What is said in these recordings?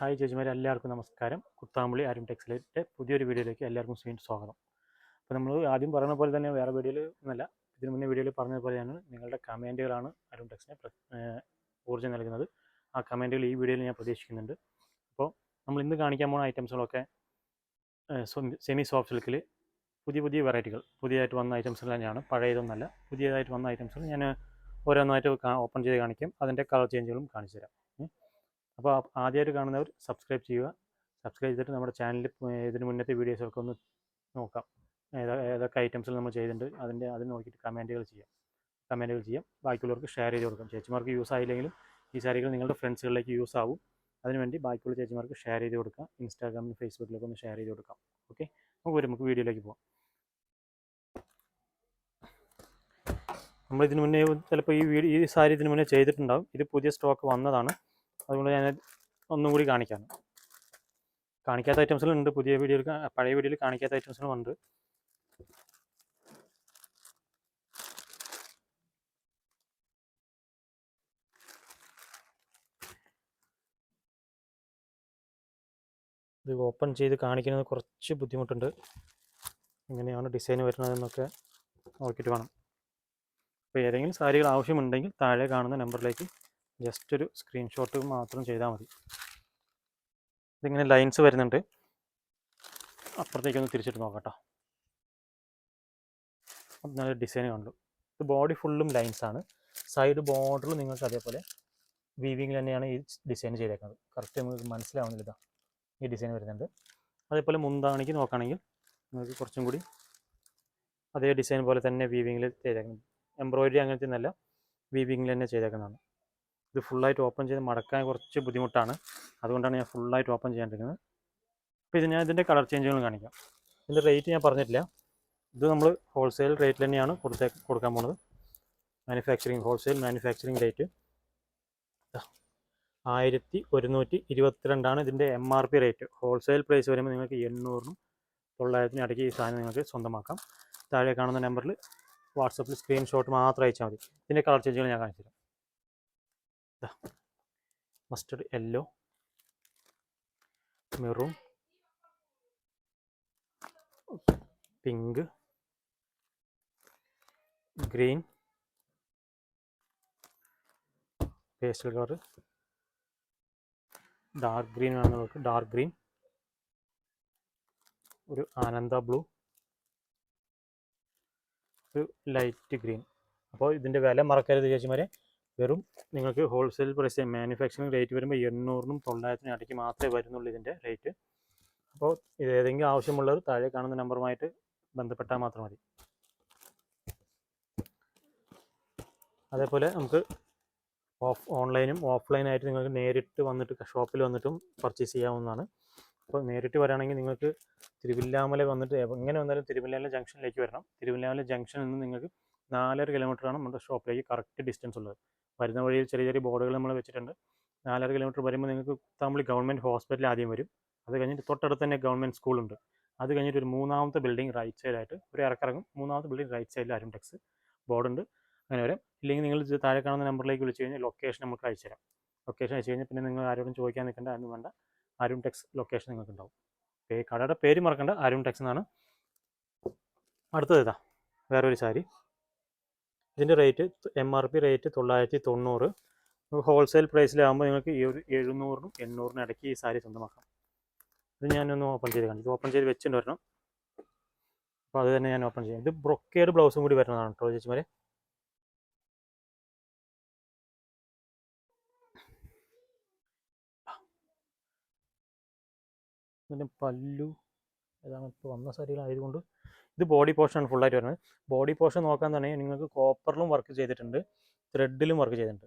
Hi ചേച്ചിമാരെ എല്ലാവർക്കും നമസ്കാരം. കുത്താമ്പുള്ളി ആരും ടെക്സിലേറ്റ് പുതിയൊരു വീഡിയോയിലേക്ക് എല്ലാവർക്കും വീണ്ടും സ്വാഗതം. അപ്പോൾ നമ്മൾ ആദ്യം പറഞ്ഞ പോലെ തന്നെ വേറെ വീഡിയോയിൽ ഒന്നല്ല. ഇതിനു മുന്നേ വീഡിയോയിൽ പറഞ്ഞ തന്നെ നിങ്ങളുടെ കമന്റുകളാണ് അരുൺ ടെക്സിനെ ഊർജം നൽകുന്നത്. ആ കമന്റുകൾ ഈ വീഡിയോയിൽ ഞാൻ പ്രതീക്ഷിക്കുന്നുണ്ട്. അപ്പോൾ നമ്മൾ ഇന്ന് കാണിക്കാൻ പോകുന്ന ഐറ്റംസുകളൊക്കെ സെമി സോഫ്റ്റ് സിൽക്കിൽ പുതിയ പുതിയ വെറൈറ്റികൾ. പുതിയതായിട്ട് വന്ന ഐറ്റംസുകൾ തന്നെയാണ്. പഴയതൊന്നല്ല. പുതിയതായിട്ട് വന്ന ഐറ്റംസുകൾ ഞാൻ ഓരോന്നായിട്ട് ഓപ്പൺ ചെയ്ത് കാണിക്കും. അതിന്റെ കളർ ചേഞ്ചുകളും കാണിച്ചു തരാം. അപ്പോൾ ആദ്യമായിട്ട് കാണുന്നവർ സബ്സ്ക്രൈബ് ചെയ്യുക. സബ്സ്ക്രൈബ് ചെയ്തിട്ട് നമ്മുടെ ചാനലിൽ ഇതിന് മുന്നത്തെ വീഡിയോസൊക്കെ ഒന്ന് നോക്കാം. ഏതാ ഏതൊക്കെ ഐറ്റംസിൽ നമ്മൾ ചെയ്തിട്ടുണ്ട് അതിന്റെ അത് നോക്കിയിട്ട് കമന്റുകൾ ചെയ്യാം. കമന്റുകൾ ചെയ്യാം. ബാക്കിയുള്ളവർക്ക് ഷെയർ ചെയ്ത് കൊടുക്കാം. ചേച്ചിമാർക്ക് യൂസ് ആയില്ലെങ്കിലും ഈ സാരികൾ നിങ്ങളുടെ ഫ്രണ്ട്സുകളിലേക്ക് യൂസ് ആവും. അതിനുവേണ്ടി ബാക്കിയുള്ള ചേച്ചിമാർക്ക് ഷെയർ ചെയ്ത് കൊടുക്കാം. ഇൻസ്റ്റാഗ്രാമിലും ഫേസ്ബുക്കിലൊക്കെ ഒന്ന് ഷെയർ ചെയ്ത് കൊടുക്കാം. ഓക്കെ? നമുക്ക് വരും നമുക്ക് വീഡിയോയിലേക്ക് പോകാം നമ്മൾ ഇതിനു മുന്നേ ചിലപ്പോൾ ഈ വീഡിയോ ഈ സാരി ഇതിനു മുന്നേ ചെയ്തിട്ടുണ്ടാവും. ഇത് പുതിയ സ്റ്റോക്ക് വന്നതാണ്. അതുകൊണ്ട് ഞാൻ ഒന്നും കൂടി കാണിക്കാം. കാണിക്കാത്ത ഐറ്റംസുകളുണ്ട് പുതിയ വീഡിയോയിൽ പഴയ വീഡിയോയിൽ കാണിക്കാത്ത ഐറ്റംസുകളും ഉണ്ട്. ഇത് ഓപ്പൺ ചെയ്ത് കാണിക്കുന്നത് കുറച്ച് ബുദ്ധിമുട്ടുണ്ട്. എങ്ങനെയാണ് ഡിസൈൻ വരുന്നതെന്നൊക്കെ നോക്കിയിട്ട് വേണം. അപ്പോൾ ഏതെങ്കിലും സാരികൾ ആവശ്യമുണ്ടെങ്കിൽ താഴെ കാണുന്ന നമ്പറിലേക്ക് ജസ്റ്റ് ഒരു സ്ക്രീൻഷോട്ട് മാത്രം ചെയ്താൽ മതി. ഇതിങ്ങനെ ലൈൻസ് വരുന്നുണ്ട്. അപ്പുറത്തേക്കൊന്ന് തിരിച്ചിട്ട് നോക്കട്ടോ. നല്ല ഡിസൈൻ കണ്ടു. ഇത് ബോഡി ഫുള്ളും ലൈൻസ് ആണ്. സൈഡ് ബോർഡറിൽ നിങ്ങൾക്ക് അതേപോലെ വീവിങ്ങിൽ തന്നെയാണ് ഈ ഡിസൈൻ ചെയ്തേക്കുന്നത്. കറക്റ്റ് നമുക്ക് മനസ്സിലാവുന്നില്ല ഇതാ. ഈ ഡിസൈൻ വരുന്നുണ്ട്. അതേപോലെ മുന്താണിക്ക് നോക്കുകയാണെങ്കിൽ നിങ്ങൾക്ക് കുറച്ചും കൂടി അതേ ഡിസൈൻ പോലെ തന്നെ വീവിങ്ങിൽ ചെയ്തേക്കുന്നത്. എംബ്രോയിഡറി അങ്ങനത്തെ ഒന്നല്ല വീവിങ്ങിൽ തന്നെ ചെയ്തേക്കുന്നതാണ്. ഇത് ഫുള്ളായിട്ട് ഓപ്പൺ ചെയ്ത് മടക്കാൻ കുറച്ച് ബുദ്ധിമുട്ടാണ്. അതുകൊണ്ടാണ് ഞാൻ ഫുള്ളായിട്ട് ഓപ്പൺ ചെയ്യാണ്ടിരിക്കുന്നത്. അപ്പോൾ ഇത് ഞാൻ ഇതിന്റെ കളർ ചേഞ്ചുകൾ കാണിക്കാം. ഇതിന്റെ റേറ്റ് ഞാൻ പറഞ്ഞിട്ടില്ല. ഇത് നമ്മൾ ഹോൾസെയിൽ റേറ്റിൽ തന്നെയാണ് കൊടുത്തേ കൊടുക്കാൻ പോണത്. Manufacturing wholesale manufacturing rate. ആയിരത്തി ഒരുന്നൂറ്റി ഇരുപത്തിരണ്ടാണ് ഇതിന്റെ M R P rate. Wholesale price വരുമ്പോൾ നിങ്ങൾക്ക് എണ്ണൂറിനും തൊള്ളായിരത്തിനും ഇടയ്ക്ക് ഈ സാധനം നിങ്ങൾക്ക് സ്വന്തമാക്കാം. താഴെ കാണുന്ന നമ്പറിൽ വാട്സപ്പിൽ സ്ക്രീൻഷോട്ട് മാത്രം അയച്ചാൽ മതി. ഇതിന്റെ കളർ ചേഞ്ചുകൾ ഞാൻ കാണിച്ചു തരാം mustard yellow maroon pink green pastel colour dark green വേണമെന്നവർക്ക് dark green ഒരു ആനന്ദ ബ്ലൂ ഒരു ലൈറ്റ് ഗ്രീൻ അപ്പോൾ ഇതിന്റെ വില മറക്കരുത് ചേച്ചിമാരെ. വെറും നിങ്ങൾക്ക് ഹോൾസെയിൽ പ്രൈസ് മാനുഫാക്ചറിങ് റേറ്റ് വരുമ്പോൾ എണ്ണൂറിനും തൊള്ളായിരത്തിനും ഇടയ്ക്ക് മാത്രമേ വരുന്നുള്ളൂ ഇതിന്റെ റേറ്റ് അപ്പോൾ ഇത് ഏതെങ്കിലും ആവശ്യമുള്ളവർ താഴെ കാണുന്ന നമ്പറുമായിട്ട് ബന്ധപ്പെട്ടാൽ മാത്രം മതി. അതേപോലെ നമുക്ക് ഓഫ് ഓൺലൈനും ഓഫ്ലൈനായിട്ട് നിങ്ങൾക്ക് നേരിട്ട് വന്നിട്ട് ഷോപ്പിൽ വന്നിട്ടും പർച്ചേസ് ചെയ്യാവുന്നതാണ്. അപ്പോൾ നേരിട്ട് വരാണെങ്കിൽ നിങ്ങൾക്ക് തിരുവില്ലാമല വന്നിട്ട് എങ്ങനെ വന്നാലും തിരുവില്ലാമല ജംഗ്ഷനിലേക്ക് വരണം. തിരുവില്ലാമല ജംഗ്ഷനിൽ നിന്ന് നിങ്ങൾക്ക് നാലര കിലോമീറ്ററാണ് നമ്മുടെ ഷോപ്പിലേക്ക് കറക്റ്റ് ഡിസ്റ്റൻസ് ഉള്ളത്. വരുന്ന വഴിയിൽ ചെറിയ ചെറിയ ബോർഡുകൾ നമ്മൾ വെച്ചിട്ടുണ്ട്. നാലര കിലോമീറ്റർ വരുമ്പോൾ നിങ്ങൾക്ക് കുത്താമ്പളി ഗവൺമെന്റ് ഹോസ്പിറ്റൽ ആദ്യം വരും. അത് കഴിഞ്ഞിട്ട് തൊട്ടടുത്ത് തന്നെ ഗവൺമെന്റ് സ്കൂളുണ്ട് അത് കഴിഞ്ഞിട്ട് ഒരു മൂന്നാമത്തെ ബിൽഡിംഗ് റൈറ്റ് സൈഡായിട്ട് ഒരു ഇറക്കിറങ്ങും. മൂന്നാമത്തെ ബിൽഡിംഗ് റൈറ്റ് സൈഡിൽ ആരും ടെക്സ് ബോർഡുണ്ട് അങ്ങനെ വരും. ഇല്ലെങ്കിൽ നിങ്ങൾ താഴെ കാണുന്ന നമ്പറിലേക്ക് വിളിച്ചു കഴിഞ്ഞാൽ ലൊക്കേഷൻ നമുക്ക് അയച്ചു തരാം. ലൊക്കേഷൻ അയച്ചു കഴിഞ്ഞാൽ പിന്നെ നിങ്ങൾ ആരോടും ചോദിക്കാൻ നിൽക്കേണ്ട അതിന് വേണ്ട. അരുൺ ടെക്സ് ലൊക്കേഷൻ നിങ്ങൾക്ക് ഉണ്ടാവും. കടയുടെ പേര് മറക്കേണ്ട. അരുൺ ടെക്സ് എന്നാണ്. അടുത്തത് ഇതാ വേറൊരു സാരി. ഇതിന്റെ rate M R P rate തൊള്ളായിരത്തി തൊണ്ണൂറ് ഹോൾസെയിൽ പ്രൈസിലാകുമ്പോൾ നിങ്ങൾക്ക് ഈ ഒരു എഴുന്നൂറിനും എണ്ണൂറിനും ഇടയ്ക്ക് ഈ സാരി സ്വന്തമാക്കാം. ഇത് ഞാനൊന്ന് ഓപ്പൺ ചെയ്ത് കാണിച്ചു ഓപ്പൺ ചെയ്ത് വെച്ചിട്ട് വരണം. അപ്പോൾ അത് തന്നെ ഞാൻ ഓപ്പൺ ചെയ്യാം. ഇത് ബ്രൊക്കേഡ് ബ്ലൗസും കൂടി വരുന്നതാണ് കേട്ടോ ചേച്ചിമാരെ. പിന്നെ പല്ലു ഏതാണ് ഇപ്പോൾ വന്ന സാരികളായതുകൊണ്ട് ഇത് ബോഡി പോർഷനാണ് ഫുള്ളായിട്ട് വരുന്നത്. ബോഡി പോർഷൻ നോക്കാൻ തന്നെ നിങ്ങൾക്ക് കോപ്പറിലും വർക്ക് ചെയ്തിട്ടുണ്ട് ത്രെഡിലും വർക്ക് ചെയ്തിട്ടുണ്ട്.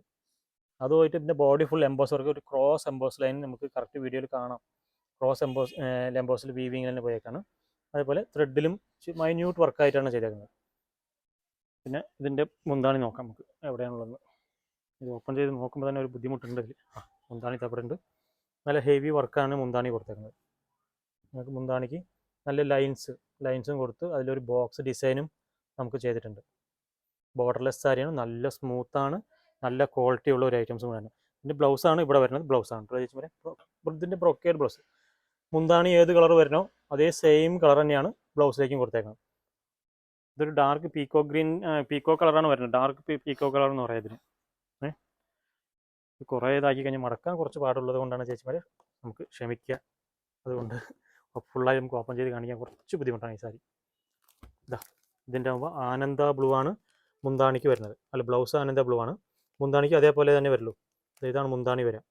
അതുമായിട്ട് ഇതിന്റെ ബോഡി ഫുൾ എംബോസ് വർക്ക് ഒരു ക്രോസ് എംബോസ് ലൈൻ നമുക്ക് കറക്റ്റ് വീഡിയോയിൽ കാണാം. ക്രോസ് എംബോസ് എംബോസിൽ വീവിങ്ങിൽ തന്നെ പോയേക്കാണ്. അതേപോലെ ത്രെഡിലും മൈന്യൂട്ട് വർക്കായിട്ടാണ് ചെയ്തേക്കുന്നത്. പിന്നെ ഇതിന്റെ മുന്താണി നോക്കാം നമുക്ക് എവിടെയാണുള്ളത്. ഇത് ഓപ്പൺ ചെയ്ത് നോക്കുമ്പോൾ തന്നെ ഒരു ബുദ്ധിമുട്ടുണ്ട് ഇതിൽ മുന്താണി തപ്പറുണ്ട് നല്ല ഹെവി വർക്കാണ് മുന്താണി കൊടുത്തേക്കുന്നത്. നിങ്ങൾക്ക് മുന്താണിക്ക് നല്ല ലൈൻസ് ലൈൻസും കൊടുത്ത് അതിലൊരു ബോക്സ് ഡിസൈനും നമുക്ക് ചെയ്തിട്ടുണ്ട്. ബോർഡർലെസ് സാരിയാണ് നല്ല സ്മൂത്താണ് നല്ല ക്വാളിറ്റി ഉള്ള ഒരു ഐറ്റംസും വേണം ഇതിന്റെ ബ്ലൗസാണ് ഇവിടെ വരുന്നത്. ബ്ലൗസാണ് ഇതിന്റെ ബ്രൊക്കേഡ് ബ്ലൗസ് മുന്താണി ഏത് കളർ വരണോ അതേ സെയിം കളർ തന്നെയാണ് ബ്ലൗസിലേക്കും കൊടുത്തേക്കുന്നത്. ഇതൊരു ഡാർക്ക് പീക്കോ ഗ്രീൻ പീക്കോ കളറാണ് വരുന്നത്. ഡാർക്ക് പീക്കോ കളർ എന്ന് പറയുന്നത് കുറേ ഇതാക്കി കഴിഞ്ഞാൽ മടക്കാൻ കുറച്ച് പാടുള്ളത് കൊണ്ടാണ് ചേച്ചിമാരെ നമുക്ക് ക്ഷമിക്കുക അതുകൊണ്ട് ഫുള്ളായി നമുക്ക് ഓപ്പൺ ചെയ്ത് കാണിക്കാൻ കുറച്ച് ബുദ്ധിമുട്ടാണ് ഈ സാരി. ഇതാ ഇതിന്റെ ആകുമ്പോൾ ആനന്ദ ബ്ലൂ ആണ് മുന്താണിക്ക് വരുന്നത്. അല്ല ബ്ലൗസ് ആനന്ദ ബ്ലൂ ആണ്. മുന്താണിക്ക് അതേപോലെ തന്നെ വരുള്ളൂ. ഇതാണ് മുന്താണി വരാം.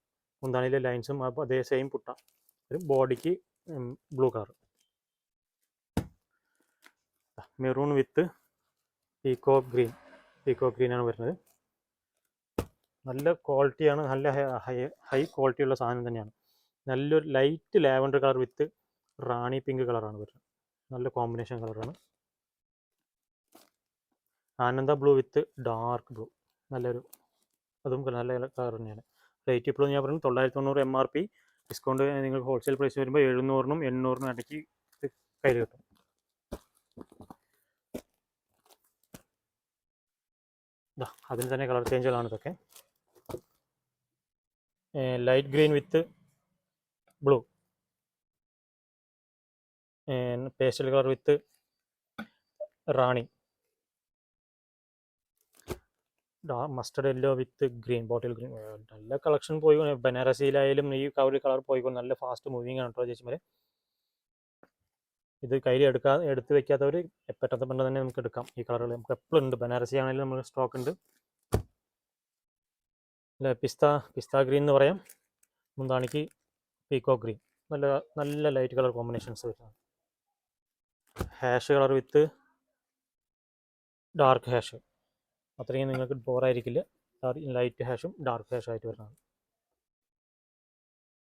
മുന്താണിയിലെ ലൈൻസും അതേ സെയിം പുട്ട. ഒരു ബോഡിക്ക് blue colour maroon with peacock green peacock ആണ് വരുന്നത്. നല്ല ക്വാളിറ്റിയാണ് നല്ല ഹൈ ഹൈ ക്വാളിറ്റിയുള്ള സാധനം തന്നെയാണ്. നല്ലൊരു light lavender colour with Rani pink കളറാണ് വരുന്നത്. നല്ല കോമ്പിനേഷൻ കളറാണ്. ആനന്ദ ബ്ലൂ വിത്ത് ഡാർക്ക് ബ്ലൂ. നല്ലൊരു അതും നല്ല കളർ തന്നെയാണ്. റേറ്റ് ഇപ്പോൾ ഞാൻ പറഞ്ഞു തൊള്ളായിരത്തി തൊണ്ണൂറ് എം ആർ പി ഡിസ്കൗണ്ട് നിങ്ങൾക്ക് ഹോൾസെയിൽ പ്രൈസ് വരുമ്പോൾ എഴുന്നൂറിനും എണ്ണൂറിനും ഇടയ്ക്ക് കയ്യിൽ കിട്ടും. അതിന് തന്നെ കളർ ചേഞ്ചുകളാണ് ഇതൊക്കെ. Light green with blue. Pastel colour with Rani. Mustard yellow with green bottle green. നല്ല കളക്ഷൻ പോയി. ബനാറസിയിലായാലും ഈ ഒരു കളർ പോയിക്കൊണ്ട് നല്ല ഫാസ്റ്റ് മൂവിങ് ആണ് കേട്ടോ ചേച്ചിമാരെ. ഇത് കയ്യിൽ എടുക്കാ എടുത്ത് വെക്കാത്തവർ പെട്ടെന്ന് പെട്ടെന്ന് തന്നെ നമുക്ക് എടുക്കാം. ഈ കളറുകൾ നമുക്ക് എപ്പോഴും ഉണ്ട്. ബനാറസി ആണെങ്കിലും നമുക്ക് സ്റ്റോക്ക് ഉണ്ട്. അല്ല പിസ്ത പിസ്ത ഗ്രീൻ എന്ന് പറയാം. മുന്താണിക്ക് പീക്കോ ഗ്രീൻ. നല്ല നല്ല ലൈറ്റ് കളർ കോമ്പിനേഷൻസ് വരുന്നത്. Ash colour with dark ash അത്രയും നിങ്ങൾക്ക് ബോറായിരിക്കില്ല ലൈറ്റ് ഹാഷും ഡാർക്ക് ഹാഷും ആയിട്ട് വരുന്നതാണ്.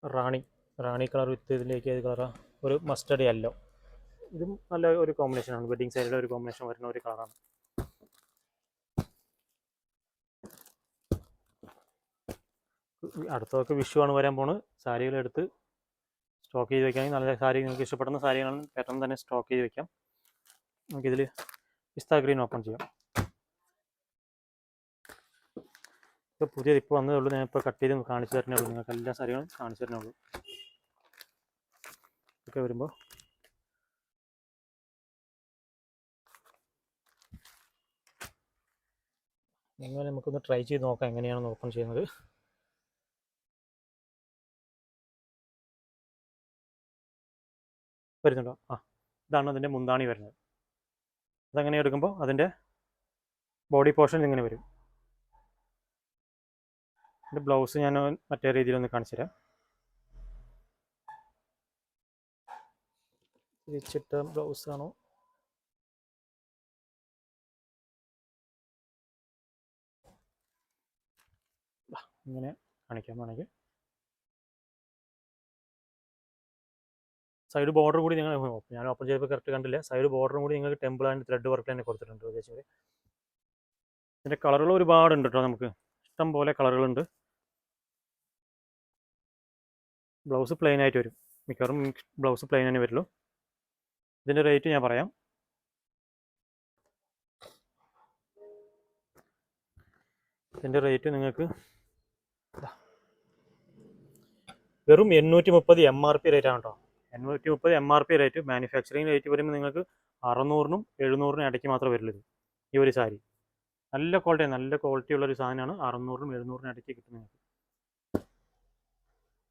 റാണി റാണി കളർ വിത്ത് ഇതിലേക്ക് ഏത് കളറാണ് ഒരു മസ്റ്റർഡ് യെല്ലോ ഇതും നല്ല ഒരു കോമ്പിനേഷനാണ് വെഡിങ് സൈഡിലെ ഒരു കോമ്പിനേഷൻ വരുന്ന ഒരു കളറാണ് അടുത്തതൊക്കെ വിഷു ആണ് വരാൻ പോണ് സാരികളെടുത്ത് സ്റ്റോക്ക് ചെയ്ത് വെക്കാമെങ്കിൽ നല്ല സാരി നിങ്ങൾക്ക് ഇഷ്ടപ്പെടുന്ന സാരികളാണ് പെട്ടെന്ന് തന്നെ സ്റ്റോക്ക് ചെയ്ത് വെക്കാം. നമുക്കിതിൽ പിസ്ത ഗ്രീൻ ഓപ്പൺ ചെയ്യാം. ഇപ്പോൾ പുതിയത് ഇപ്പോൾ വന്നതേ ഉള്ളൂ. ഞാൻ ഇപ്പോൾ കട്ട് ചെയ്ത് കാണിച്ചു തരണേ ഉള്ളൂ. നിങ്ങൾക്ക് എല്ലാ സാരികളും കാണിച്ചു തരണേ ഉള്ളൂ. ഒക്കെ വരുമ്പോൾ എങ്ങനെ നമുക്കൊന്ന് ട്രൈ ചെയ്ത് നോക്കാം എങ്ങനെയാണെന്ന് ഓപ്പൺ ചെയ്യുന്നത്. വരുന്നുണ്ടോ? ആ ഇതാണ് അതിന്റെ മുന്താണി വരുന്നത്. അതങ്ങനെ എടുക്കുമ്പോൾ അതിന്റെ ബോഡി പോർഷൻ ഇങ്ങനെ വരും. എന്റെ ബ്ലൗസ് ഞാൻ മറ്റേ രീതിയിലൊന്ന് കാണിച്ചു തരാം. തിരിച്ചിട്ട ബ്ലൗസ് ആണോ ഇങ്ങനെ കാണിക്കാൻ വേണമെങ്കിൽ. സൈഡ് ബോർഡർ കൂടി നിങ്ങൾ ഞാൻ ഓപ്പൺ ചെയ്തപ്പോൾ കറക്റ്റ് കണ്ടില്ല. സൈഡ് ബോർഡറും കൂടി നിങ്ങൾക്ക് ടെമ്പിൾ ആൻഡ് ത്രെഡ് വർക്ക് തന്നെ കൊടുത്തിട്ടുണ്ട് ഉദ്ദേശിച്ചത്. ഇതിന്റെ കളറുകൾ ഒരുപാടുണ്ട് കേട്ടോ നമുക്ക്. ഇഷ്ടം പോലെ കളറുകളുണ്ട് ബ്ലൗസ് പ്ലെയിൻ ആയിട്ട് വരും. മിക്കവാറും ബ്ലൗസ് പ്ലെയിൻ തന്നെ വരുള്ളൂ. ഇതിന്റെ റേറ്റ് ഞാൻ പറയാം. ഇതിന്റെ റേറ്റ് നിങ്ങൾക്ക്. വെറും എണ്ണൂറ്റി മുപ്പത് എം ആർ പി റേറ്റ് ആണ് കേട്ടോ എണ്ണൂറ്റി മുപ്പത് M R P rate manufacturing rate വരുമ്പോൾ നിങ്ങൾക്ക് അറുന്നൂറിനും എഴുന്നൂറിനും ഇടയ്ക്ക് മാത്രമേ വരുള്ളൂ ഈ ഒരു സാരി. നല്ല ക്വാളിറ്റി നല്ല ക്വാളിറ്റി ഉള്ള ഒരു സാധനമാണ് അറുന്നൂറിനും എഴുന്നൂറിനും ഇടയ്ക്ക് കിട്ടുന്നത്. നിങ്ങൾക്ക്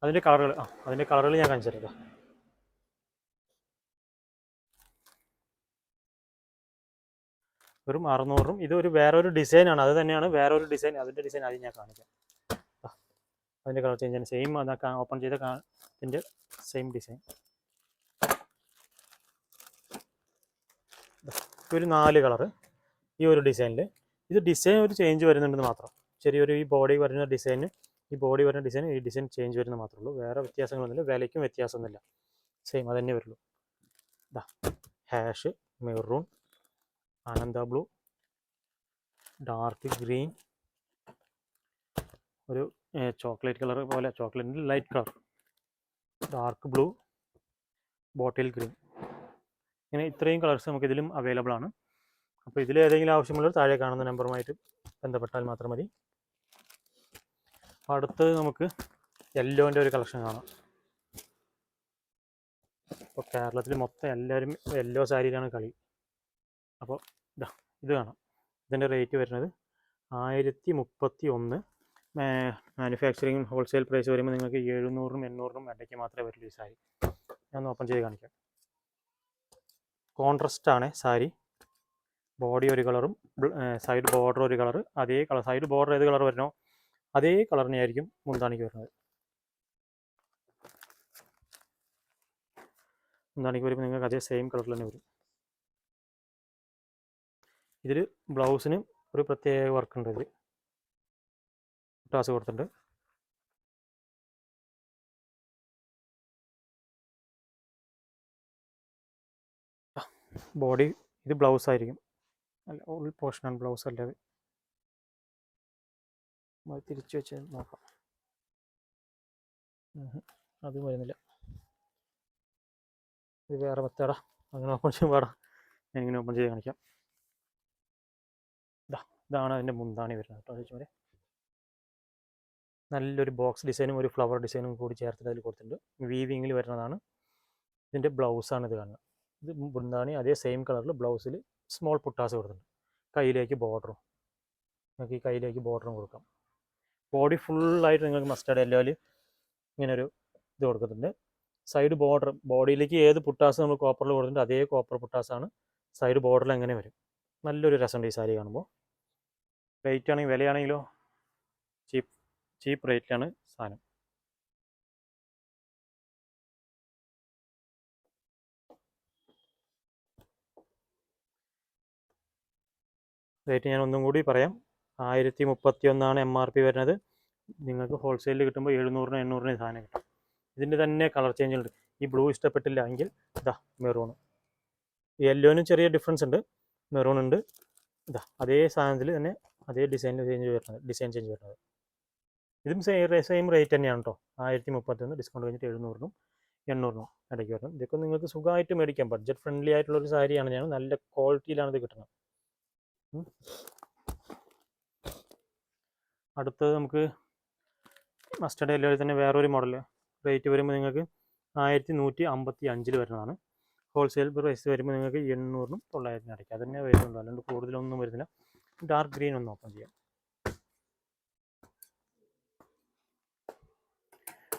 അതിന്റെ കളറുകൾ ആ അതിന്റെ കളറുകൾ ഞാൻ കാണിച്ചു തരാം വെറും അറുന്നൂറും ഇത് ഒരു വേറൊരു ഡിസൈനാണ് അത് തന്നെയാണ് വേറൊരു ഡിസൈൻ അതിന്റെ ഡിസൈൻ ആദ്യം ഞാൻ കാണിക്കാം. അതിന്റെ കളർ ചേഞ്ച് ആണ്. സെയിം ഓപ്പൺ ചെയ്ത ഇതിന്റെ സെയിം ഡിസൈൻ ഒരു നാല് കളർ ഈ ഒരു ഡിസൈനിൽ ഇത് ഡിസൈൻ ഒരു ചേഞ്ച് വരുന്നുണ്ടെന്ന് മാത്രം. ചെറിയൊരു ഈ ബോഡി വരുന്ന ഡിസൈന് ഈ ബോഡി വരുന്ന ഡിസൈൻ ഈ ഡിസൈൻ ചേഞ്ച് വരുന്നത് മാത്രമേ ഉള്ളൂ. വേറെ വ്യത്യാസങ്ങളൊന്നുമില്ല വിലയ്ക്കും വ്യത്യാസമൊന്നുമില്ല സെയിം അത് തന്നെ വരുള്ളൂ. ഇതാ ash maroon Ananda blue dark green ഒരു ചോക്ലേറ്റ് കളർ പോലെ ചോക്ലേറ്റിന്റെ light colour dark blue bottle green ഇങ്ങനെ ഇത്രയും കളേഴ്സ് നമുക്ക് ഇതിലും അവൈലബിൾ ആണ്. അപ്പോൾ ഇതിൽ ഏതെങ്കിലും ആവശ്യമുള്ളവർ താഴെ കാണുന്ന നമ്പറുമായിട്ട് ബന്ധപ്പെട്ടാൽ മാത്രം മതി. അപ്പോൾ അടുത്തത് നമുക്ക് യെല്ലോന്റെ ഒരു കളക്ഷൻ കാണാം. ഇപ്പോൾ കേരളത്തിൽ മൊത്തം എല്ലാവരും യെല്ലോ സാരിയിലാണ് കളി. അപ്പോൾ ഇതാ ഇത് കാണാം. ഇതിന്റെ റേറ്റ് വരുന്നത് ആയിരത്തി മുപ്പത്തി ഒന്ന് മാനുഫാക്ചറിങ് ഹോൾസെയിൽ പ്രൈസ് വരുമ്പോൾ നിങ്ങൾക്ക് എഴുന്നൂറിനും എണ്ണൂറിനും ഇടയ്ക്ക് മാത്രമേ വരുള്ളൂ ഈ സാരി. ഞാൻ ഓപ്പൺ ചെയ്ത് കാണിക്കാം. കോൺട്രസ്റ്റ് ആണ് സാരി. ബോഡി ഒരു കളറും സൈഡ് ബോർഡർ ഒരു കളർ അതേ കളർ സൈഡ് ബോർഡർ ഏത് കളർ വരണോ അതേ കളറിനെ ആയിരിക്കും മുന്താണിക്ക് വരുന്നത്. മുന്താണിക്ക് വരുമ്പോൾ നിങ്ങൾക്ക് അതേ സെയിം കളറിൽ തന്നെ വരും. ഇതിൽ ബ്ലൗസിന് ഒരു പ്രത്യേക വർക്ക് ഉണ്ട് ഇതിൽ ടാസ് കൊടുത്തിട്ടുണ്ട്. ബോഡി ഇത് ബ്ലൗസ് ആയിരിക്കും. അല്ല ഉൾ പോർഷനാണ് ബ്ലൗസ് അല്ലേ അത്? തിരിച്ചു വെച്ച് നോക്കാം. അത് വരുന്നില്ല. ഇത് വേറെ മെത്തേടാ അങ്ങനെ ഓപ്പൺ ചെയ്യാൻ പാടാ. ഞാനിങ്ങനെ ഓപ്പൺ ചെയ്ത് കാണിക്കാം. ഇതാ ഇതാണ് അതിന്റെ മുന്താണി വരുന്നത് കേട്ടോ ചേച്ചിമാരെ. നല്ലൊരു ബോക്സ് ഡിസൈനും ഒരു ഫ്ലവർ ഡിസൈനും കൂടി ചേർത്തിട്ട് അതിൽ കൊടുത്തിട്ടുണ്ട്. വീവിങ്ങിൽ വരുന്നതാണ്. ഇതിന്റെ ബ്ലൗസാണ് ഇത് കാണുന്നത്. ഇത് ബൃന്ദാണി അതേ സെയിം കളറിൽ ബ്ലൗസിൽ സ്മോൾ പുട്ടാസ് കൊടുത്തിട്ടുണ്ട്. കയ്യിലേക്ക് ബോർഡറും നിങ്ങൾക്ക് ഈ കയ്യിലേക്ക് ബോർഡറും കൊടുക്കാം. ബോഡി ഫുള്ളായിട്ട് നിങ്ങൾക്ക് മസ്റ്റേർഡ് യെല്ലോയിൽ ഇങ്ങനൊരു ഇത് കൊടുക്കുന്നുണ്ട്. സൈഡ് ബോർഡർ ബോഡിയിലേക്ക് ഏത് പുട്ടാസ് നമ്മൾ കോപ്പറിൽ കൊടുത്തിട്ടുണ്ട് അതേ കോപ്പർ പുട്ടാസാണ് സൈഡ് ബോർഡറിൽ എങ്ങനെ വരും. നല്ലൊരു രസമുണ്ട് ഈ സാരി കാണുമ്പോൾ റേറ്റ് ആണെങ്കിൽ വിലയാണെങ്കിലോ ചീപ്പ് ചീപ്പ് റേറ്റിലാണ് സാധനം. റേറ്റ് ഞാൻ ഒന്നും കൂടി പറയാം. ആയിരത്തി മുപ്പത്തി ഒന്നാണ് എം ആർ പി വരുന്നത്. നിങ്ങൾക്ക് ഹോൾസെയിലിൽ കിട്ടുമ്പോൾ എഴുന്നൂറിന് എണ്ണൂറിന് സാധനം കിട്ടും. ഇതിന്റെ തന്നെ കളർ ചേഞ്ച് ഉണ്ട്. ഈ ബ്ലൂ ഇഷ്ടപ്പെട്ടില്ല എങ്കിൽ ഇതാ മെറൂൺ യെല്ലോനും ചെറിയ ഡിഫറൻസ് ഉണ്ട്. മെറൂൺ ഉണ്ട്. ഇതാ അതേ സാധനത്തിൽ തന്നെ അതേ ഡിസൈനിൽ ചേഞ്ച് വരുന്നത്. ഡിസൈൻ ചേഞ്ച് വരുന്നത്. ഇതും സെയിം സെയിം റേറ്റ് തന്നെയാണ് കേട്ടോ ആയിരത്തി മുപ്പത്തൊന്ന് ഡിസ്കൗണ്ട് കഴിഞ്ഞിട്ട് എഴുന്നൂറിനും എണ്ണൂറിനും ഇടയ്ക്ക് വരണം ഇതൊക്കെ നിങ്ങൾക്ക് സുഖമായിട്ട് മേടിക്കാം. ബഡ്ജറ്റ് ഫ്രണ്ട്ലി ആയിട്ടുള്ള ഒരു സാരിയാണ് ഞാൻ. നല്ല ക്വാളിറ്റിയിലാണ് ഇത് കിട്ടുന്നത്. അടുത്തത് നമുക്ക് മസ്റ്റർഡ് യെല്ലോയിൽ തന്നെ വേറൊരു മോഡൽ റേറ്റ് വരുമ്പോൾ നിങ്ങൾക്ക് ആയിരത്തി നൂറ്റി അമ്പത്തി അഞ്ചിൽ വരുന്നതാണ്. ഹോൾസെയിൽ പ്രൈസ് വരുമ്പോൾ നിങ്ങൾക്ക് എണ്ണൂറിനും തൊള്ളായിരത്തിനും ഇടയ്ക്ക് അതന്നെ വരുന്നുള്ളൂ. അല്ലാണ്ട് കൂടുതലൊന്നും വരുന്നില്ല. ഡാർക്ക് ഗ്രീൻ ഒന്ന് ഓപ്പൺ ചെയ്യാം.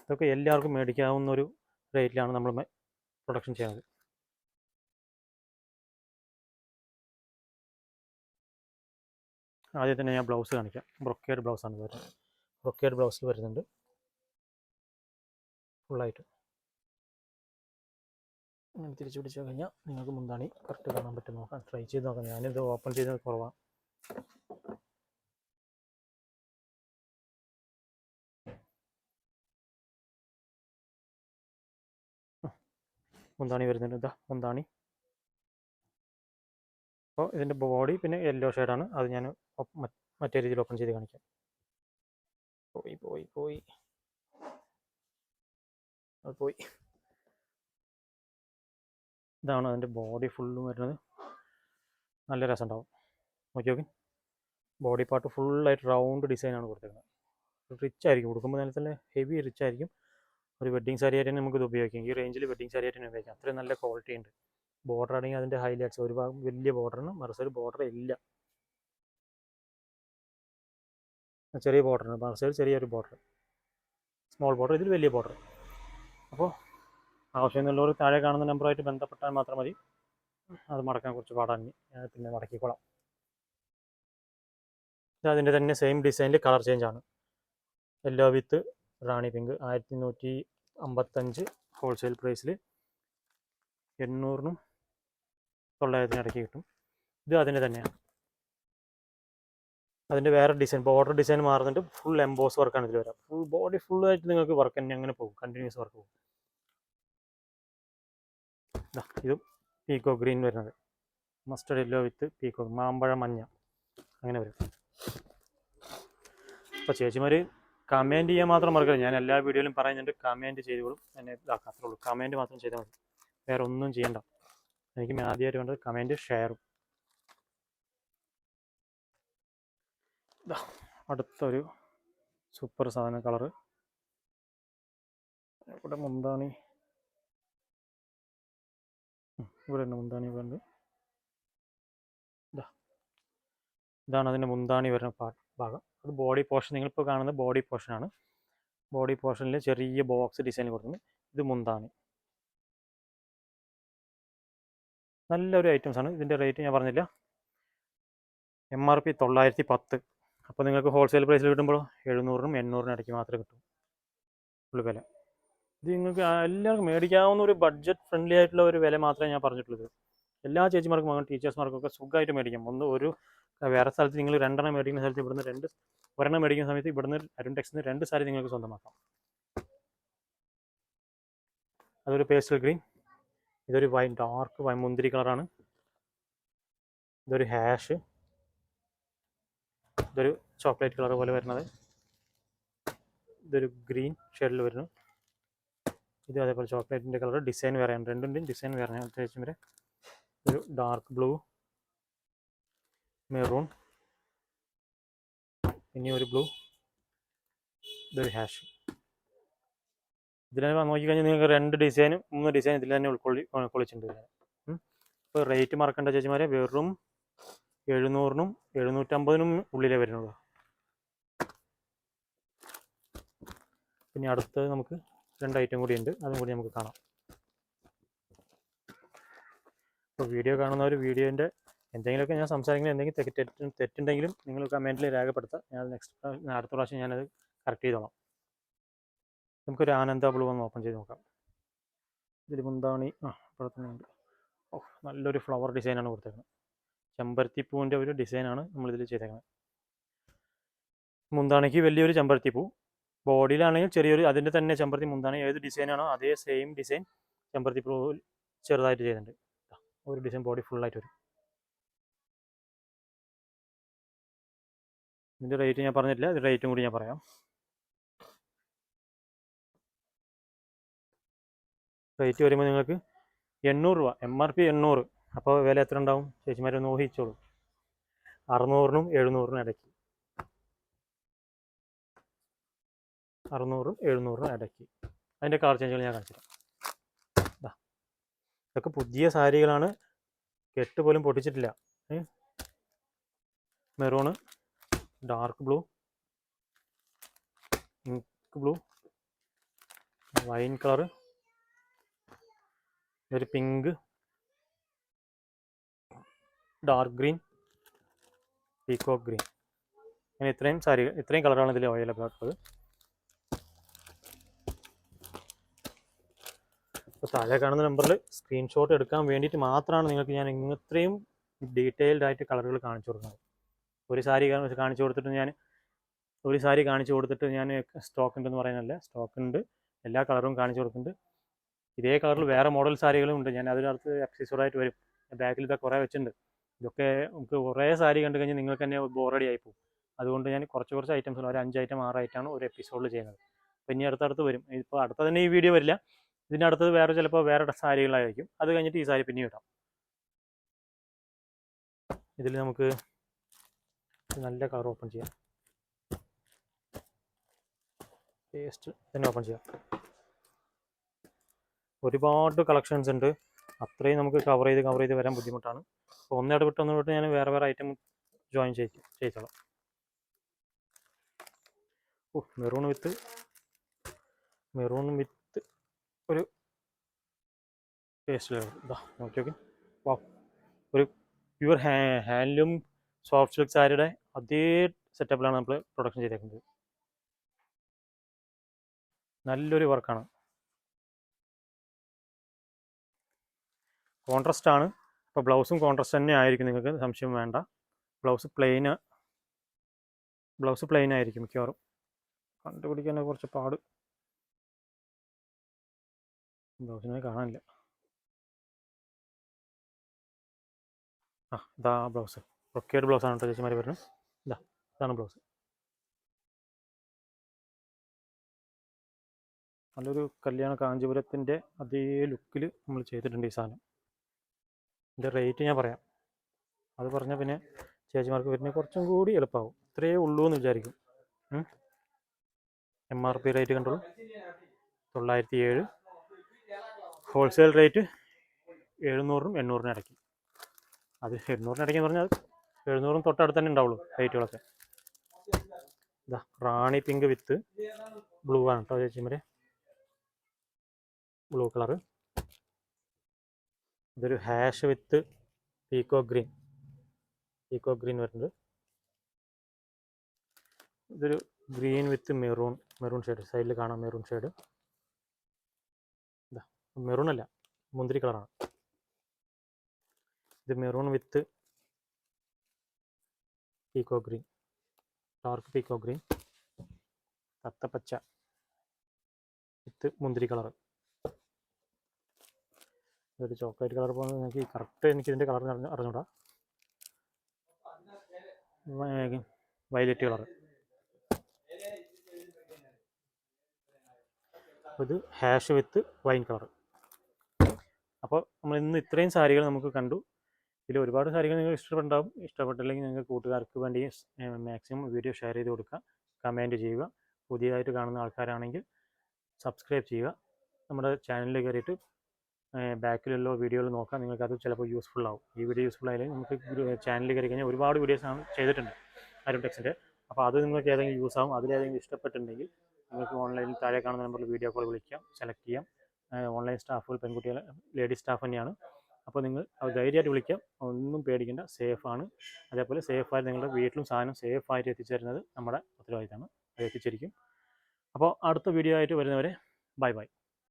ഇതൊക്കെ എല്ലാവർക്കും മേടിക്കാവുന്ന ഒരു റേറ്റിലാണ് നമ്മൾ പ്രൊഡക്ഷൻ ചെയ്യുന്നത്. ആദ്യം തന്നെ ഞാൻ ബ്ലൗസ് കാണിക്കാം. ബ്രൊക്കേഡ് ബ്ലൗസാണ് വരുന്നത്. ബ്രൊക്കേഡ് ബ്ലൗസിൽ വരുന്നുണ്ട്. ഫുള്ളായിട്ട് അങ്ങനെ തിരിച്ചു പിടിച്ചു കഴിഞ്ഞാൽ നിങ്ങൾക്ക് മുന്താണി കറക്റ്റ് കാണാൻ പറ്റും. നോക്കാം. ട്രൈ ചെയ്ത് നോക്കാം. ഞാനിത് ഓപ്പൺ ചെയ്തത് കുറവാണ് മുന്താണി വരുന്നുണ്ട്. ഇതാ മുന്താണി. അപ്പോൾ ഇതിന്റെ ബോഡി പിന്നെ യെല്ലോ ഷെയ്ഡാണ് അത് ഞാൻ മറ്റ് രീതിയിൽ ഓപ്പൺ ചെയ്ത് കാണിക്കാം. പോയി പോയി പോയി. അത് പോയി. ഇതാണ് അതിന്റെ ബോഡി ഫുള്ളും വരുന്നത്. നല്ല രസം ഉണ്ടാവും നോക്കി. നോക്കി ബോഡി പാർട്ട് ഫുള്ളായിട്ട് റൗണ്ട് ഡിസൈനാണ് കൊടുത്തിരിക്കുന്നത് റിച്ച് ആയിരിക്കും. കൊടുക്കുമ്പോൾ തന്നെ തന്നെ ഹെവി റിച്ച് ആയിരിക്കും. ഒരു വെഡ്ഡിങ് സാരി ആയിട്ട് തന്നെ നമുക്കിത് ഉപയോഗിക്കാം. ഈ റേഞ്ചിൽ വെഡ്ഡിങ് സാരി ആയിട്ട് ഉപയോഗിക്കാം. അത്രയും നല്ല ക്വാളിറ്റി ഉണ്ട്. ബോർഡർ ആണെങ്കിൽ അതിന്റെ ഹൈലൈറ്റ്സ് ഒരു ഭാഗം വലിയ ബോർഡറിന് മറുസൈഡ് ബോർഡർ ഇല്ല. ചെറിയ ബോർഡറുണ്ട് ബാക്ക് സൈഡ് ചെറിയൊരു ബോർഡർ സ്മോൾ ബോർഡർ ഇതിൽ വലിയ ബോർഡർ അപ്പോൾ ആവശ്യമുള്ളവർ താഴെ കാണുന്ന നമ്പറുമായിട്ട് ബന്ധപ്പെട്ടാൽ മാത്രം മതി. അത് മടക്കാൻ കുറച്ച് പാടാണ്. ഞാൻ പിന്നെ മടക്കിക്കോളാം. ഇത് അതിന്റെ തന്നെ സെയിം ഡിസൈനിൽ കളർ ചേഞ്ച് ആണ്. യെല്ലോ വിത്ത് റാണി പിങ്ക് ആയിരത്തി നൂറ്റി അമ്പത്തഞ്ച് ഹോൾസെയിൽ പ്രൈസിൽ എണ്ണൂറിനും തൊള്ളായിരത്തിനും ഇടയ്ക്ക് കിട്ടും. ഇത് അതിന്റെ തന്നെയാണ്. അതിന്റെ വേറെ ഡിസൈൻ ബോർഡർ ഡിസൈൻ മാറുന്നുണ്ട്. ഫുൾ എംബോസ് വർക്കാണ് ഇതിൽ വരാം. ഫുൾ ബോഡി ഫുൾ ആയിട്ട് നിങ്ങൾക്ക് വർക്ക് തന്നെ അങ്ങനെ പോകും. കണ്ടിന്യൂസ് വർക്ക് പോകും. ഇതും പീക്കോ ഗ്രീൻ വരുന്നത്. മസ്റ്റർഡ് യെല്ലോ വിത്ത് പീക്കോ മാമ്പഴ മഞ്ഞ. അങ്ങനെ വരും. അപ്പോൾ ചേച്ചിമാർ കമന്റ് ചെയ്യാൻ മാത്രം മറക്കില്ല ഞാൻ എല്ലാ വീഡിയോയിലും പറയുന്നുണ്ട്. കമന്റ് ചെയ്തോളും. എന്നെ ഇതാക്കാം ഉള്ളൂ. കമന്റ് മാത്രം ചെയ്താൽ മതി. വേറെ ഒന്നും ചെയ്യണ്ട. എനിക്ക് ആദ്യമായിട്ട് വേണ്ടത് കമന്റ് ഷെയറും അടുത്തൊരു സൂപ്പർ സാധന കളറ്. ഇവിടെ മുന്താണി. ഇവിടെ ഉണ്ട് മുന്താണി വരുന്നത് ഇതാ ഇതാണ് അതിന്റെ മുന്താണി വരുന്ന ഭാഗം. അത് ബോഡി പോർഷൻ നിങ്ങളിപ്പോൾ കാണുന്ന ബോഡി പോർഷനാണ് ബോഡി പോർഷനിൽ ചെറിയ ബോക്സ് ഡിസൈൻ കൊടുക്കുന്നത് ഇത് മുന്താണി. നല്ലൊരു ഐറ്റംസ് ആണ്. ഇതിന്റെ റേറ്റ് ഞാൻ പറഞ്ഞില്ല. എം ആർ പി തൊള്ളായിരത്തി പത്ത്. അപ്പോൾ നിങ്ങൾക്ക് ഹോൾസെയിൽ പ്രൈസിൽ കിട്ടുമ്പോൾ എഴുന്നൂറിനും എണ്ണൂറിനും ഇടയ്ക്ക് മാത്രമേ കിട്ടൂ. ഉള്ളു വില. ഇത് നിങ്ങൾക്ക് എല്ലാവർക്കും മേടിക്കാവുന്ന ഒരു ബഡ്ജറ്റ് ഫ്രണ്ട്ലി ആയിട്ടുള്ള ഒരു വില മാത്രമേ ഞാൻ പറഞ്ഞിട്ടുള്ളൂ എല്ലാ ചേച്ചിമാർക്കും ടീച്ചേഴ്സ്മാർക്കും ഒക്കെ സുഖമായിട്ട് മേടിക്കാം. ഒന്ന് ഒരു വേറെ സ്ഥലത്ത് നിങ്ങൾ രണ്ടെണ്ണം മേടിക്കുന്ന സ്ഥലത്ത് ഇവിടുന്ന് രണ്ട് ഒരെണ്ണം മേടിക്കുന്ന സമയത്ത് ഇവിടുന്ന് അരുൺ ടെക്സിന് രണ്ട് സാരി നിങ്ങൾക്ക് സ്വന്തമാക്കാം. അതൊരു പേസ്റ്റൽ ഗ്രീൻ ഇതൊരു വൈൻ ഡാർക്ക് വൈൻ മുന്തിരി കളറാണ് ഇതൊരു ഹാഷ് ഇതൊരു ചോക്ലേറ്റ് കളർ പോലെ വരുന്നത്. ഇതൊരു ഗ്രീൻ ഷെയ്ഡിൽ വരുന്നു. ഇത് അതേപോലെ ചോക്ലേറ്റിന്റെ കളർ ഡിസൈൻ വേറെയാണ് രണ്ടിന്റെയും ഡിസൈൻ വേറെയാണ് അത്യാവശ്യം വരെ ഒരു ഡാർക്ക് ബ്ലൂ മെറൂൺ ഇനി ഒരു ബ്ലൂ ഇതൊരു ഹാഷ് ഇതിൽ തന്നെ നോക്കിക്കഴിഞ്ഞാൽ നിങ്ങൾക്ക് രണ്ട് ഡിസൈനും മൂന്ന് ഡിസൈൻ ഇതിൽ തന്നെ ഉൾക്കൊള്ളി ഉൾക്കൊള്ളിച്ചിട്ടുണ്ട്. ഇപ്പോൾ റേറ്റ് മറക്കേണ്ട ചേച്ചിമാരെ വെറും എഴുന്നൂറിനും എഴുന്നൂറ്റമ്പതിനും ഉള്ളിലേ വരുന്നുള്ളൂ. പിന്നെ അടുത്ത് നമുക്ക് രണ്ട് ഐറ്റം കൂടി ഉണ്ട്. അതും കൂടി നമുക്ക് കാണാം. ഇപ്പോൾ വീഡിയോ കാണുന്നവർ വീഡിയോന്റെ എന്തെങ്കിലുമൊക്കെ ഞാൻ സംസാരിക്കുന്ന എന്തെങ്കിലും തെറ്റ് തെറ്റ് തെറ്റുണ്ടെങ്കിലും നിങ്ങൾ കമന്റിൽ രേഖപ്പെടുത്താം. ഞാൻ നെക്സ്റ്റ് അടുത്ത പ്രാവശ്യം ഞാനത് കറക്റ്റ് ചെയ്തോളാം. നമുക്കൊരു ആനന്ദ ബ്ലൂ ഒന്ന് ഓപ്പൺ ചെയ്ത് നോക്കാം. ഇതിൽ മുന്താണി ആ ഇപ്പോഴത്തെ നല്ലൊരു ഫ്ലവർ ഡിസൈനാണ് കൊടുത്തേക്കുന്നത്. ചെമ്പരത്തിപ്പൂവിന്റെ ഒരു ഡിസൈനാണ് നമ്മളിതിൽ ചെയ്തേക്കുന്നത്. മുന്താണിക്ക് വലിയൊരു ചെമ്പരത്തിപ്പൂ. ബോഡിയിലാണെങ്കിൽ ചെറിയൊരു അതിന്റെ തന്നെ ചെമ്പരത്തി മുന്താണി ഏത് ഡിസൈനാണോ അതേ സെയിം ഡിസൈൻ ചെമ്പരത്തിപ്പൂ ചെറുതായിട്ട് ചെയ്തിട്ടുണ്ട്. ഒരു ഡിസൈൻ ബോഡി ഫുള്ളായിട്ട് വരും. ഇതിന്റെ റേറ്റ് ഞാൻ പറഞ്ഞിട്ടില്ല ഇതിന്റെ റേറ്റും കൂടി ഞാൻ പറയാം. റേറ്റ് വരുമ്പോൾ നിങ്ങൾക്ക് എണ്ണൂറ് രൂപ എം ആർ പി എണ്ണൂറ്. അപ്പോൾ വില എത്ര ഉണ്ടാവും ചേച്ചിമാരൊന്ന് ഊഹിച്ചോളൂ. അറുന്നൂറിനും എഴുന്നൂറിനും ഇടയ്ക്ക്. അറുന്നൂറും എഴുന്നൂറിനും ഇടയ്ക്ക്. അതിന്റെ കളർ ചേഞ്ചുകൾ ഞാൻ കാണിച്ചു. ഇതൊക്കെ പുതിയ സാരികളാണ്. കെട്ട് പോലും പൊട്ടിച്ചിട്ടില്ല. Maroon dark blue ink blue wine colour ഒരു pink dark green peacock green അങ്ങനെ ഇത്രയും സാരി ഇത്രയും കളറാണ് ഇതിൽ അവൈലബിൾ ആയിട്ടുള്ളത്. അപ്പോൾ താഴെ കാണുന്ന നമ്പറിൽ സ്ക്രീൻഷോട്ട് എടുക്കാൻ വേണ്ടിയിട്ട് മാത്രമാണ് നിങ്ങൾക്ക് ഞാൻ ഇത്രയും ഡീറ്റെയിൽഡ് ആയിട്ട് കളറുകൾ കാണിച്ചു കൊടുക്കുന്നത്. ഒരു സാരി കാണിച്ചു കൊടുത്തിട്ട് ഞാൻ ഒരു സാരി കാണിച്ചു കൊടുത്തിട്ട് ഞാൻ സ്റ്റോക്ക് ഉണ്ടെന്ന് പറയുന്നില്ല സ്റ്റോക്ക് ഉണ്ട്. എല്ലാ കളറും കാണിച്ചു കൊടുക്കുന്നുണ്ട്. ഇതേ കളറിൽ വേറെ മോഡൽ സാരികളും ഉണ്ട്. ഞാൻ അതിനകത്ത് അക്സസറായിട്ട് വരും. ബാക്കിൽ കുറേ വെച്ചിട്ടുണ്ട്. ഇതൊക്കെ നമുക്ക് കുറേ സാരി കണ്ടു കഴിഞ്ഞാൽ നിങ്ങൾക്ക് തന്നെ ബോറടി ആയി പോകും. അതുകൊണ്ട് ഞാൻ കുറച്ച് കുറച്ച് ഐറ്റംസ് ഒരു അഞ്ച് ഐറ്റം ആറ് ഐറ്റമാണ് ഒരു എപ്പിസോഡിൽ ചെയ്യുന്നത്. അപ്പോൾ ഇനി അടുത്തടുത്ത് വരും. ഇപ്പോൾ അടുത്ത തന്നെ ഈ വീഡിയോ വരില്ല. ഇതിന്റെ അടുത്തത് വേറെ ചിലപ്പോൾ വേറെ സാരികളായിരിക്കും. അത് കഴിഞ്ഞിട്ട് ഈ സാരി പിന്നെ ഇടാം. ഇതിൽ നമുക്ക് നല്ല കളർ ഓപ്പൺ ചെയ്യാം. പേസ്റ്റ് തന്നെ ഓപ്പൺ ചെയ്യാം. ഒരുപാട് കളക്ഷൻസ് ഉണ്ട്. അത്രയും നമുക്ക് കവർ ചെയ്ത് കവർ ചെയ്ത് വരാൻ ബുദ്ധിമുട്ടാണ്. ഒന്ന് ഇടപെട്ട് ഒന്ന് ഇടപെട്ട് ഞാൻ വേറെ വേറെ ഐറ്റം ജോയിൻ ചെയ്ത് ചെയ്തോളാം. ഓ മെറൂൺ വിത്ത് മെറൂൺ വിത്ത് ഒരു പേസ്റ്റ് ഇതാ നോക്കി വാ ഒരു പ്യുവർ ഹാ ഹാൻഡ്ലൂം സോഫ്റ്റ് സിൽക്ക് സാരിയുടെ അതേ സെറ്റപ്പിലാണ് നമ്മൾ പ്രൊഡക്ഷൻ ചെയ്തേക്കുന്നത്. നല്ലൊരു വർക്കാണ് കോൺട്രസ്റ്റ് ആണ്. അപ്പോൾ ബ്ലൗസും കോൺട്രസ്റ്റ് തന്നെ ആയിരിക്കും നിങ്ങൾക്ക് സംശയം വേണ്ട. ബ്ലൗസ് പ്ലെയിൻ ബ്ലൗസ് പ്ലെയിൻ ആയിരിക്കും മിക്കവാറും. കണ്ടുപിടിക്കാൻ കുറച്ച് പാട്. ബ്ലൗസിനെ കാണാനില്ല. ആ ഇതാ ബ്ലൗസ്. റൊക്കേഡ് ബ്ലൗസ് ആണ് കേട്ടോ ചേച്ചിമാർ വരുന്നത്. ഇതാ ഇതാണ് ബ്ലൗസ്. നല്ലൊരു കല്യാണ കാഞ്ചീപുരത്തിന്റെ അതേ ലുക്കിൽ നമ്മൾ ചെയ്തിട്ടുണ്ട് ഈ സാധനം. ഇതിന്റെ റേറ്റ് ഞാൻ പറയാം. അത് പറഞ്ഞാൽ പിന്നെ ചേച്ചിമാർക്ക് വരുന്ന കുറച്ചും കൂടി എളുപ്പമാവും ഇത്രയേ ഉള്ളൂ എന്ന് വിചാരിക്കും. എം ആർ പി റേറ്റ് കണ്ടോ തൊള്ളായിരത്തി ഏഴ് ഹോൾസെയിൽ റേറ്റ് എഴുന്നൂറിനും എണ്ണൂറിനും ഇടയ്ക്ക്. അത് എണ്ണൂറിന് ഇടയ്ക്ക് എന്ന് പറഞ്ഞാൽ എഴുന്നൂറും തൊട്ടടുത്ത് തന്നെ ഉണ്ടാവുള്ളൂ റേറ്റുകളൊക്കെ ഇതാ റാണി പിങ്ക് വിത്ത് ബ്ലൂ ആണ് കേട്ടോ ചേച്ചിമാരെ. ബ്ലൂ കളറ് ഇതൊരു ash with peacock green peacock green വരുന്നത്. ഇതൊരു green with maroon maroon shade സൈഡിൽ കാണാം മെറൂൺ ഷെയ്ഡ് മെറൂൺ അല്ല മുന്തിരി കളറാണ് ഇത് maroon with peacock green dark peacock green തത്തപ്പച്ച with മുന്തിരി കളർ ഇതൊരു ചോക്ലേറ്റ് കളർ പോകുന്നത് എനിക്ക് കറക്റ്റ് എനിക്ക് ഇതിന്റെ കളർ അറിഞ്ഞു അറിഞ്ഞൂടാ. Violet colour. ഇത് ഹാഷ് വിത്ത് വൈൻ കളർ. അപ്പോൾ നമ്മൾ ഇന്ന് ഇത്രയും സാരികൾ നമുക്ക് കണ്ടു. ഇതിൽ ഒരുപാട് സാരികൾ നിങ്ങൾക്ക് ഇഷ്ടപ്പെട്ടുണ്ടാവും. ഇഷ്ടപ്പെട്ടില്ലെങ്കിൽ നിങ്ങൾക്ക് കൂട്ടുകാർക്ക് വേണ്ടി മാക്സിമം വീഡിയോ ഷെയർ ചെയ്ത് കൊടുക്കുക. കമന്റ് ചെയ്യുക. പുതിയതായിട്ട് കാണുന്ന ആൾക്കാരാണെങ്കിൽ സബ്സ്ക്രൈബ് ചെയ്യുക. നമ്മുടെ ചാനലിൽ കയറിയിട്ട് ബാക്കിലുള്ള വീഡിയോകൾ നോക്കാം നിങ്ങൾക്കത് ചിലപ്പോൾ യൂസ്ഫുൾ ആവും. ഈ വീഡിയോ യൂസ്ഫുൾ ആയാലും നമുക്ക് ചാനലിൽ കയറി കഴിഞ്ഞാൽ ഒരുപാട് വീഡിയോസ് ചെയ്തിട്ടുണ്ട് അരുൺ ടെക്സിന്റെ അപ്പോൾ അത് നിങ്ങൾക്ക് ഏതെങ്കിലും യൂസ് ആവും അതിലേതെങ്കിലും ഇഷ്ടപ്പെട്ടിട്ടുണ്ടെങ്കിൽ നിങ്ങൾക്ക് ഓൺലൈനിൽ താഴെ കാണുന്ന നമ്പറിൽ വീഡിയോ കോൾ വിളിക്കാം സെലക്ട് ചെയ്യാം. ഓൺലൈൻ സ്റ്റാഫുകൾ പെൺകുട്ടികൾ ലേഡീസ് സ്റ്റാഫ് തന്നെയാണ്. അപ്പോൾ നിങ്ങൾ ധൈര്യമായിട്ട് വിളിക്കാം. ഒന്നും പേടിക്കേണ്ട സേഫാണ് അതേപോലെ സേഫായിട്ട് നിങ്ങളുടെ വീട്ടിലും സാധനം സേഫായിട്ട് എത്തിച്ചേരുന്നത് നമ്മുടെ ഉത്തരവാദിത്തമാണ്. അത് എത്തിച്ചിരിക്കും. അപ്പോൾ അടുത്ത വീഡിയോ ആയിട്ട് വരുന്നവരെ ബൈ ബൈ